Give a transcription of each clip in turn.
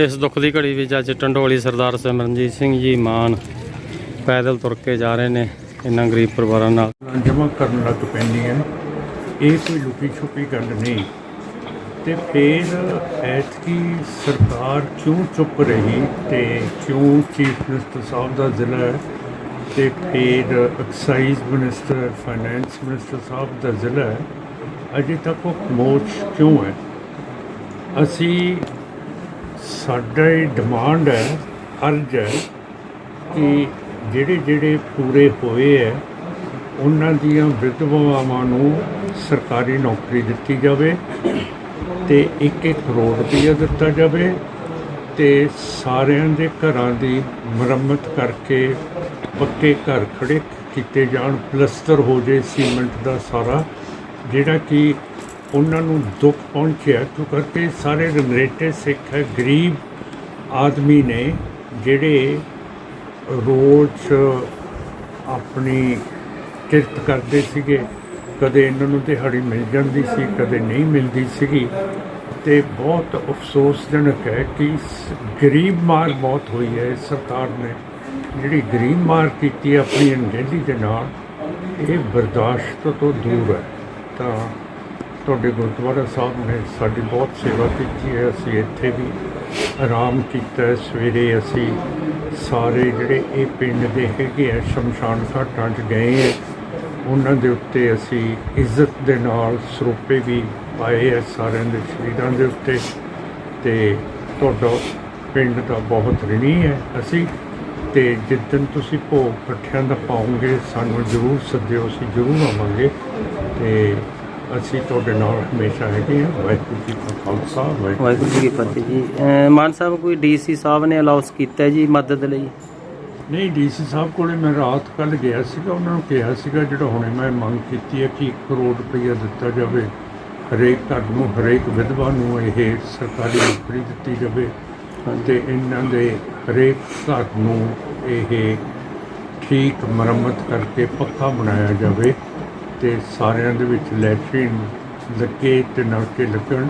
ਇਸ ਦੁੱਖ ਦੀ ਘੜੀ ਵਿੱਚ ਅੱਜ ਟੰਡੋਲੀ ਸਰਦਾਰ ਸਿਮਰਨਜੀਤ ਸਿੰਘ ਜੀ ਮਾਨ ਪੈਦਲ ਤੁਰ ਕੇ ਜਾ ਰਹੇ ਨੇ ਇਹਨਾਂ ਗਰੀਬ ਪਰਿਵਾਰਾਂ ਨਾਲ। ਜਮ੍ਹਾਂ ਕਰਨ ਲੱਗ ਪੈਂਦੀਆਂ ਇਹ ਕੋਈ ਲੁਕੀ ਛੁਪੀ ਗੱਲ ਨਹੀਂ। ਤੇ ਫਿਰ ਐਤਕੀ ਸਰਕਾਰ ਕਿਉਂ ਚੁੱਪ ਰਹੀ ਤੇ ਕਿਉਂ ਚੀਫ ਮਿਨਿਸਟਰ ਸਾਹਿਬ ਦਾ ਜ਼ਿਲ੍ਹਾ ਹੈ ਤੇ ਫਿਰ ਐਕਸਾਈਜ਼ ਮਿਨਿਸਟਰ, ਫਾਈਨੈਂਸ ਮਿਨਿਸਟਰ ਸਾਹਿਬ ਦਾ ਜ਼ਿਲ੍ਹਾ ਹੈ। ਅਜੇ ਤੱਕ ਉਹ ਖਮੋਸ਼ ਕਿਉਂ ਹੈ? ਅਸੀਂ ਸਾਡਾ ਇਹ ਡਿਮਾਂਡ ਹੈ ਅਰਜ਼ ਹੈ ਕਿ ਜਿਹੜੇ ਜਿਹੜੇ ਪੂਰੇ ਹੋਏ ਹੈ, ਉਹਨਾਂ ਦੀਆਂ ਵਿਧਵਾਵਾਂ ਨੂੰ ਸਰਕਾਰੀ ਨੌਕਰੀ ਦਿੱਤੀ ਜਾਵੇ ਤੇ 1-1 ਕਰੋੜ ਰੁਪਈਆ ਦਿੱਤਾ ਜਾਵੇ ਤੇ ਸਾਰਿਆਂ ਦੇ ਘਰਾਂ ਦੀ ਮੁਰੰਮਤ ਕਰਕੇ ਪੱਕੇ ਘਰ ਖੜੇ ਕੀਤੇ ਜਾਣ, ਪਲਸਤਰ ਹੋ ਜੇ ਸੀਮੈਂਟ ਦਾ ਸਾਰਾ, ਜਿਹੜਾ ਕਿ ਉਹਨਾਂ ਨੂੰ ਦੁੱਖ ਪਹੁੰਚਿਆ ਕਿਉਂ ਕਰਕੇ ਸਾਰੇ ਰੰਗਰੇਟੇ ਸਿੱਖ ਹੈ ਗਰੀਬ ਆਦਮੀ ਨੇ ਜਿਹੜੇ ਰੋਜ਼ ਆਪਣੀ ਕਿਰਤ ਕਰਦੇ ਸੀਗੇ, ਕਦੇ ਇਹਨਾਂ ਨੂੰ ਦਿਹਾੜੀ ਮਿਲ ਜਾਂਦੀ ਸੀ, ਕਦੇ ਨਹੀਂ ਮਿਲਦੀ ਸੀਗੀ ਤੇ ਬਹੁਤ ਅਫਸੋਸਜਨਕ ਹੈ ਕਿ ਸ- ਗਰੀਬ ਮਾਰ ਬਹੁਤ ਹੋਈ ਹੈ, ਇਸ ਸਰਕਾਰ ਨੇ ਜਿਹੜੀ ਗਰੀਬ ਮਾਰ ਕੀਤੀ ਆਪਣੀ ਅਣਗਹਿਲੀ ਦੇ ਨਾਲ, ਇਹ ਬਰਦਾਸ਼ਤ ਤੋਂ ਦੂਰ ਹੈ। ਤਾਂ ਤੁਹਾਡੇ ਗੁਰਦੁਆਰਾ ਸਾਹਿਬ ਨੇ ਸਾਡੀ ਬਹੁਤ ਸੇਵਾ ਕੀਤੀ ਹੈ ਅਸੀਂ ਇੱਥੇ ਵੀ ਆਰਾਮ ਕੀਤਾ ਹੈ। ਸਵੇਰੇ ਅਸੀਂ ਸਾਰੇ ਜਿਹੜੇ ਇਹ ਪਿੰਡ ਦੇ ਹੈਗੇ ਆ, ਸ਼ਮਸ਼ਾਨ ਘਾਟਾਂ 'ਚ ਗਏ ਹੈ ਉਹਨਾਂ ਦੇ ਉੱਤੇ ਅਸੀਂ ਇੱਜ਼ਤ ਦੇ ਨਾਲ ਸਰੂਪੇ ਵੀ ਪਾਏ ਹੈ ਸਾਰਿਆਂ ਦੇ ਸ਼ਹੀਦਾਂ ਦੇ ਉੱਤੇ ਤੇ ਤੁਹਾਡਾ ਪਿੰਡ ਦਾ ਬਹੁਤ ਰਿਣੀ ਹੈ ਅਸੀਂ ਤੇ ਜਿੱਦਨ ਤੁਸੀਂ ਭੋਗ ਇਕੱਠਿਆਂ ਦਾ ਪਾਉਂਗੇ ਸਾਨੂੰ ਜ਼ਰੂਰ ਸੱਦਿਓ, ਅਸੀਂ ਜ਼ਰੂਰ ਆਵਾਂਗੇ ਤੇ ਅਸੀਂ ਤੁਹਾਡੇ ਨਾਲ ਹਮੇਸ਼ਾ ਹੈਗੇ ਹਾਂ। ਵਾਹਿਗੁਰੂ ਜੀ ਕਾ ਖਾਲਸਾ ਵਾਹਿਗੁਰੂ ਜੀ ਕੀ ਫਤਿਹ ਜੀ। ਅਹ ਮਾਨ ਸਾਹਿਬ ਕੋਈ ਡੀਸੀ ਸਾਹਿਬ ਨੇ ਅਲਾਉਸ ਕੀਤਾ ਹੈ ਜੀ ਮਦਦ ਲਈ? ਨਹੀਂ ਡੀਸੀ ਸਾਹਿਬ ਕੋਲੇ ਮੈਂ ਰਾਤ ਕੱਲ ਗਿਆ ਸੀਗਾ। ਉਹਨਾਂ ਨੂੰ ਕਿਹਾ ਸੀਗਾ ਜਿਹੜਾ ਹੁਣੇ ਮੈਂ ਮੰਗ ਕੀਤੀ ਹੈ ਕਿ 1 ਕਰੋੜ ਰੁਪਈਆ ਦਿੱਤਾ ਜਾਵੇ। ਹਰੇਕ ਘਰ ਨੂੰ ਹਰੇਕ ਵਿਧਵਾ ਨੂੰ ਇਹ ਸਰਕਾਰੀ ਨੌਕਰੀ ਦਿੱਤੀ ਜਾਵੇ। ਤੇ ਇਹਨਾਂ ਦੇ ਹਰੇਕ ਘਰ ਨੂੰ ਇਹ ਠੀਕ ਮੁਰੰਮਤ ਕਰਕੇ ਪੱਕਾ ਬਣਾਇਆ ਜਾਵੇ। ਤੇ ਸਾਰਿਆਂ ਦੇ ਵਿੱਚ ਲੈਟਰਿਨ ਲੱਗੇ ਤੇ ਨਲਕੇ ਲੱਗਣ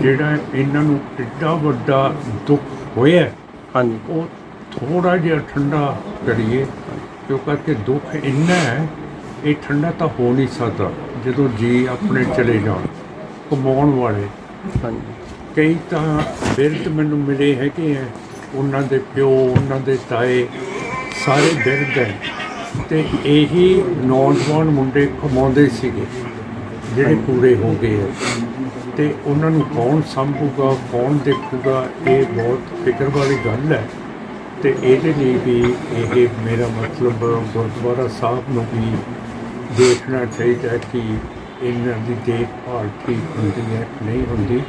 ਜਿਹੜਾ ਇਹਨਾਂ ਨੂੰ ਇੱਡਾ ਵੱਡਾ ਦੁੱਖ ਹੋਇਆ ਹਾਂਜੀ। ਉਹ ਥੋੜਾ ਜਿਹਾ ਠੰਡਾ ਕਰੀਏ ਕਿਉਂ ਕਰਕੇ ਦੁੱਖ ਇੰਨਾ ਹੈ ਇਹ ਠੰਡਾ ਤਾਂ ਹੋ ਨਹੀਂ ਸਕਦਾ ਜਦੋਂ ਜੀ ਆਪਣੇ ਚਲੇ ਜਾਣ ਕਮਾਉਣ ਵਾਲੇ। ਹਾਂਜੀ। ਕਈ ਤਾਂ ਬਿਰਧ ਮੈਨੂੰ ਮਿਲੇ ਹੈਗੇ ਆ ਉਹਨਾਂ ਦੇ ਪਿਓ ਉਹਨਾਂ ਦੇ ਤਾਏ ਸਾਰੇ ਬਿਰਧ ਹੈ। ਤੇ ਇਹੀ ਨੌਜਵਾਨ ਮੁੰਡੇ ਕਮਾਉਂਦੇ ਸੀਗੇ ਜਿਹੜੇ ਪੂਰੇ ਹੋ ਗਏ ਆ। ਤੇ ਉਹਨਾਂ ਨੂੰ ਕੌਣ ਸੰਭੂਗਾ ਕੌਣ ਦੇਖੂਗਾ ਇਹ ਬਹੁਤ ਫਿਕਰ ਵਾਲੀ ਗੱਲ ਹੈ। ਤੇ ਇਹਦੇ ਲਈ ਵੀ ਇਹ ਮੇਰਾ ਮਤਲਬ ਗੁਰਦੁਆਰਾ ਸਾਹਿਬ ਨੂੰ ਵੀ ਦੇਖਣਾ ਚਾਹੀਦਾ ਹੈ ਕਿ ਇਹਨਾਂ ਦੀ ਦੇਖਭਾਲ ਠੀਕ ਹੁੰਦੀ ਹੈ ਕਿ ਨਹੀਂ ਹੁੰਦੀ।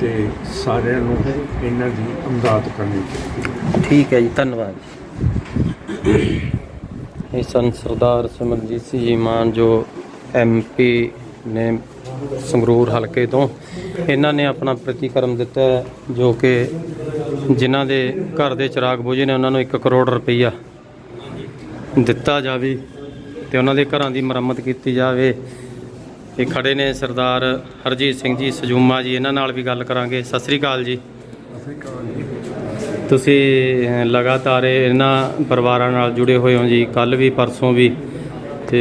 ਤੇ ਸਾਰਿਆਂ ਨੂੰ ਇਹਨਾਂ ਦੀ ਅਮਦਾਦ ਕਰਨੀ ਚਾਹੀਦੀ ਹੈ। ਠੀਕ ਹੈ ਜੀ ਧੰਨਵਾਦ। ਇਹ ਸਨ ਸਰਦਾਰ ਸਿਮਰਨਜੀਤ ਸਿੰਘ ਜੀ ਮਾਨ ਜੋ ਐਮਪੀ ਨੇ ਸੰਗਰੂਰ ਹਲਕੇ ਤੋਂ, ਇਹਨਾਂ ਨੇ ਆਪਣਾ ਪ੍ਰਤੀਕਰਮ ਦਿੱਤਾ ਜੋ ਕਿ ਜਿਨ੍ਹਾਂ ਦੇ ਘਰ ਦੇ ਚਿਰਾਗ ਬੁਝੇ ਨੇ, ਉਹਨਾਂ ਨੂੰ 1 ਕਰੋੜ ਰੁਪਈਆ ਦਿੱਤਾ ਜਾਵੇ ਤੇ ਉਹਨਾਂ ਦੇ ਘਰਾਂ ਦੀ ਮੁਰੰਮਤ ਕੀਤੀ ਜਾਵੇ। ਇਹ ਖੜੇ ਨੇ ਸਰਦਾਰ ਹਰਜੀਤ ਸਿੰਘ ਜੀ, ਸਜੂਮਾ ਜੀ, ਇਹਨਾਂ ਨਾਲ ਵੀ ਗੱਲ ਕਰਾਂਗੇ। ਸਤਿ ਸ੍ਰੀ ਅਕਾਲ ਜੀ। ਤੁਸੀਂ ਲਗਾਤਾਰ ਇਹਨਾਂ ਪਰਿਵਾਰਾਂ ਨਾਲ ਜੁੜੇ ਹੋਏ ਹੋ ਜੀ ਕੱਲ ਵੀ ਪਰਸੋਂ ਵੀ ਤੇ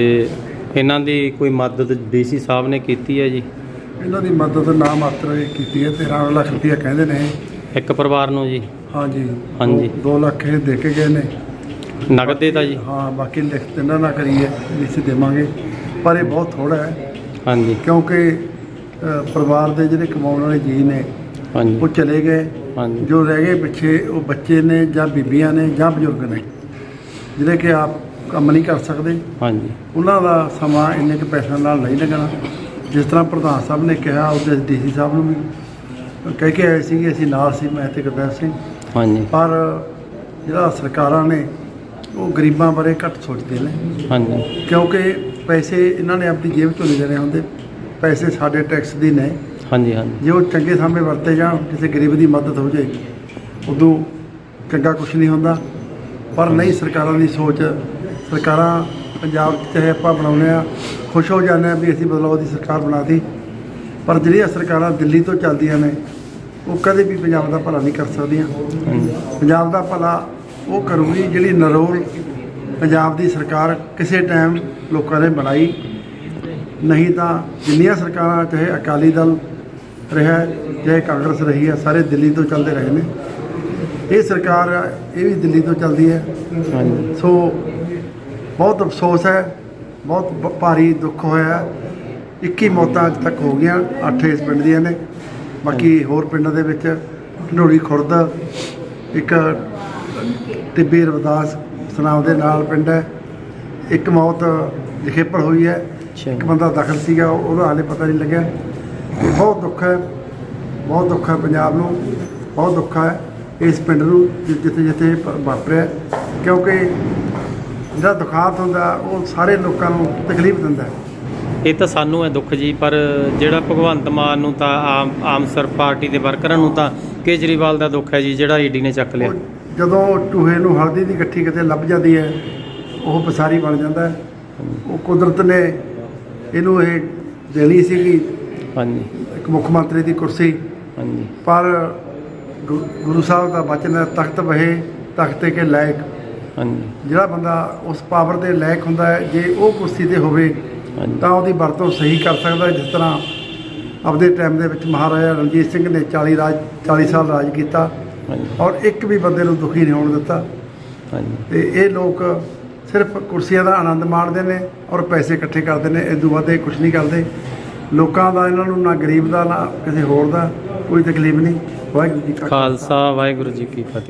ਇਹਨਾਂ ਦੀ ਕੋਈ ਮਦਦ ਡੀਸੀ ਸਾਹਿਬ ਨੇ ਕੀਤੀ ਹੈ ਜੀ? ਇਹਨਾਂ ਦੀ ਮਦਦ ਨਾ ਮਾਤਰ ਕੀਤੀ ਹੈ 13 ਲੱਖ ਰੁਪਇਆ ਕਹਿੰਦੇ ਨੇ ਇੱਕ ਪਰਿਵਾਰ ਨੂੰ ਜੀ? ਹਾਂਜੀ। ਹਾਂਜੀ। 2 ਲੱਖ ਇਹ ਦੇ ਕੇ ਗਏ ਨੇ। ਨਗਦ ਦੇਤਾ ਜੀ? ਹਾਂ ਬਾਕੀ ਲਿਖਤ ਇਹਨਾਂ ਨਾ ਕਰੀਏ ਲਿਖਤ ਦੇਵਾਂਗੇ। ਪਰ ਇਹ ਬਹੁਤ ਥੋੜਾ ਹੈ। ਹਾਂਜੀ। ਕਿਉਂਕਿ ਪਰਿਵਾਰ ਦੇ ਜਿਹੜੇ ਕਮਾਉਣ ਵਾਲੇ ਜੀ ਨੇ ਹਾਂਜੀ। ਉਹ ਚਲੇ ਗਏ। ਹਾਂਜੀ। ਜੋ ਰਹਿ ਗਏ ਪਿੱਛੇ ਉਹ ਬੱਚੇ ਨੇ ਜਾਂ ਬੀਬੀਆਂ ਨੇ ਜਾਂ ਬਜ਼ੁਰਗ ਨੇ ਜਿਹੜੇ ਕਿ ਆਪ ਕੰਮ ਨਹੀਂ ਕਰ ਸਕਦੇ। ਹਾਂਜੀ। ਉਹਨਾਂ ਦਾ ਸਮਾਂ ਇੰਨੇ ਕੁ ਪੈਸਿਆਂ ਨਾਲ ਨਹੀਂ ਲੱਗਣਾ। ਜਿਸ ਤਰ੍ਹਾਂ ਪ੍ਰਧਾਨ ਸਾਹਿਬ ਨੇ ਕਿਹਾ ਉਹਦੇ ਡੀਸੀ ਸਾਹਿਬ ਨੂੰ ਵੀ ਕਹਿ ਕੇ ਆਏ ਸੀ ਕਿ ਅਸੀਂ ਨਾਲ ਸੀ ਮੈਂ ਤੇ ਗੁਰਦੇਵ ਸਿੰਘ। ਹਾਂਜੀ। ਪਰ ਜਿਹੜਾ ਸਰਕਾਰਾਂ ਨੇ ਉਹ ਗਰੀਬਾਂ ਬਾਰੇ ਘੱਟ ਸੋਚਦੇ ਨੇ। ਹਾਂਜੀ। ਕਿਉਂਕਿ ਪੈਸੇ ਇਹਨਾਂ ਨੇ ਆਪਣੀ ਜੇਬ ਤੋਂ ਨਹੀਂ ਦੇਣੇ ਹੁੰਦੇ। ਪੈਸੇ ਸਾਡੇ ਟੈਕਸ ਦੀ ਨੇ। ਹਾਂਜੀ ਹਾਂਜੀ। ਜੇ ਉਹ ਚੰਗੇ ਸਾਹਮਣੇ ਵਰਤੇ ਜਾਣ, ਕਿਸੇ ਗਰੀਬ ਦੀ ਮਦਦ ਹੋ ਜਾਏ ਉਦੋਂ ਚੰਗਾ ਕੁਝ ਨਹੀਂ ਹੁੰਦਾ। ਪਰ ਨਹੀਂ, ਸਰਕਾਰਾਂ ਦੀ ਸੋਚ, ਸਰਕਾਰਾਂ ਪੰਜਾਬ 'ਚ ਚਾਹੇ ਆਪਾਂ ਬਣਾਉਂਦੇ ਆ ਖੁਸ਼ ਹੋ ਜਾਂਦੇ ਆ ਵੀ ਅਸੀਂ ਬਦਲਾਅ ਦੀ ਸਰਕਾਰ ਬਣਾਤੀ। ਪਰ ਜਿਹੜੀਆਂ ਸਰਕਾਰਾਂ ਦਿੱਲੀ ਤੋਂ ਚੱਲਦੀਆਂ ਨੇ, ਉਹ ਕਦੇ ਵੀ ਪੰਜਾਬ ਦਾ ਭਲਾ ਨਹੀਂ ਕਰ ਸਕਦੀਆਂ। ਪੰਜਾਬ ਦਾ ਭਲਾ ਉਹ ਕਰੂਗੀ ਜਿਹੜੀ ਨਰੋਲ ਪੰਜਾਬ ਦੀ ਸਰਕਾਰ ਕਿਸੇ ਟਾਈਮ ਲੋਕਾਂ ਨੇ ਬਣਾਈ। ਨਹੀਂ ਤਾਂ ਜਿੰਨੀਆਂ ਸਰਕਾਰਾਂ, ਚਾਹੇ ਅਕਾਲੀ ਦਲ ਰਿਹਾ ਚਾਹੇ ਕਾਂਗਰਸ ਰਹੀ ਹੈ ਸਾਰੇ ਦਿੱਲੀ ਤੋਂ ਚੱਲਦੇ ਰਹੇ ਨੇ। ਇਹ ਸਰਕਾਰ ਇਹ ਵੀ ਦਿੱਲੀ ਤੋਂ ਚੱਲਦੀ ਹੈ। ਹਾਂਜੀ। ਸੋ ਬਹੁਤ ਅਫਸੋਸ ਹੈ ਬਹੁਤ ਭਾਰੀ ਦੁੱਖ ਹੋਇਆ ਹੈ। 21 ਮੌਤਾਂ ਅੱਜ ਤੱਕ ਹੋ ਗਈਆਂ 8 ਇਸ ਪਿੰਡ ਦੀਆਂ ਨੇ। ਬਾਕੀ ਹੋਰ ਪਿੰਡਾਂ ਦੇ ਵਿੱਚ ਢਨੋੜੀ ਖੁਰਦ ਇੱਕ ਟਿੱਬੀ ਰਵਦਾਸ ਸਨਾਮ ਦੇ ਨਾਲ ਪਿੰਡ ਹੈ। ਇੱਕ ਮੌਤ ਜਖੇਪੜ ਹੋਈ ਹੈ। ਇੱਕ ਬੰਦਾ ਦਾਖਲ ਸੀਗਾ ਉਹ- ਉਹਦਾ ਹਾਲੇ ਪਤਾ ਨਹੀਂ ਲੱਗਿਆ। ਬਹੁਤ ਦੁੱਖ ਹੈ ਬਹੁਤ ਦੁੱਖ ਹੈ ਪੰਜਾਬ ਨੂੰ ਬਹੁਤ ਦੁੱਖ ਹੈ ਇਸ ਪਿੰਡ ਨੂੰ ਜਿੱਥੇ ਜਿੱਥੇ ਵਾਪਰਿਆ। ਕਿਉਂਕਿ ਜਿਹੜਾ ਦੁਖਾਂਤ ਹੁੰਦਾ ਉਹ ਸਾਰੇ ਲੋਕਾਂ ਨੂੰ ਤਕਲੀਫ ਦਿੰਦਾ ਹੈ। ਇਹ ਤਾਂ ਸਾਨੂੰ ਹੈ ਦੁੱਖ ਜੀ ਪਰ ਜਿਹੜਾ ਭਗਵੰਤ ਮਾਨ ਨੂੰ ਤਾਂ ਆਮ ਆਮ ਸਰ ਪਾਰਟੀ ਦੇ ਵਰਕਰਾਂ ਨੂੰ ਤਾਂ ਕੇਜਰੀਵਾਲ ਦਾ ਦੁੱਖ ਹੈ ਜੀ ਜਿਹੜਾ ਈਡੀ ਨੇ ਚੱਕ ਲਿਆ। ਜਦੋਂ ਟੂਹੇ ਨੂੰ ਹਲਦੀ ਦੀ ਇਕੱਠੀ ਕਿਤੇ ਲੱਭ ਜਾਂਦੀ ਹੈ ਉਹ ਪਸਾਰੀ ਬਣ ਜਾਂਦਾ ਉਹ ਕੁਦਰਤ ਨੇ ਇਹਨੂੰ ਇਹ ਦੇਣੀ ਸੀਗੀ ਹਾਂਜੀ। ਇੱਕ ਮੁੱਖ ਮੰਤਰੀ ਦੀ ਕੁਰਸੀ। ਹਾਂਜੀ। ਪਰ ਗੁ- ਗੁਰੂ ਸਾਹਿਬ ਦਾ ਬਚਨ ਹੈ ਤਖਤ ਬਹੇ ਤਖਤੇ ਕੇ ਲਾਇਕ। ਹਾਂਜੀ। ਜਿਹੜਾ ਬੰਦਾ ਉਸ ਪਾਵਰ ਦੇ ਲਾਇਕ ਹੁੰਦਾ ਹੈ ਜੇ ਉਹ ਕੁਰਸੀ ਤੇ ਹੋਵੇ ਹਾਂਜੀ। ਤਾਂ ਉਹਦੀ ਵਰਤੋਂ ਸਹੀ ਕਰ ਸਕਦਾ ਹੈ। ਜਿਸ ਤਰ੍ਹਾਂ ਆਪਦੇ ਟਾਈਮ ਦੇ ਵਿੱਚ ਮਹਾਰਾਜਾ ਰਣਜੀਤ ਸਿੰਘ ਨੇ 40 ਰਾਜ 40 ਸਾਲ ਰਾਜ ਕੀਤਾ ਹਾਂਜੀ। ਔਰ ਇੱਕ ਵੀ ਬੰਦੇ ਨੂੰ ਦੁਖੀ ਨਹੀਂ ਹੋਣ ਦਿੱਤਾ। ਹਾਂਜੀ। ਤੇ ਇਹ ਲੋਕ ਸਿਰਫ ਕੁਰਸੀਆਂ ਦਾ ਆਨੰਦ ਮਾਣਦੇ ਨੇ ਔਰ ਪੈਸੇ ਇਕੱਠੇ ਕਰਦੇ ਨੇ ਇਸ ਤੋਂ ਵੱਧ ਇਹ ਕੁਝ ਨਹੀਂ ਕਰਦੇ। ਲੋਕਾਂ ਦਾ, ਇਹਨਾਂ ਨੂੰ ਨਾ ਗਰੀਬ ਦਾ, ਨਾ ਕਿਸੇ ਹੋਰ ਦਾ ਕੋਈ ਤਕਲੀਫ ਨਹੀਂ। ਵਾਹਿਗੁਰੂ ਜੀ ਕਾ ਖਾਲਸਾ ਖਾਲਸਾ ਵਾਹਿਗੁਰੂ ਜੀ ਕੀ ਫਤਿਹ।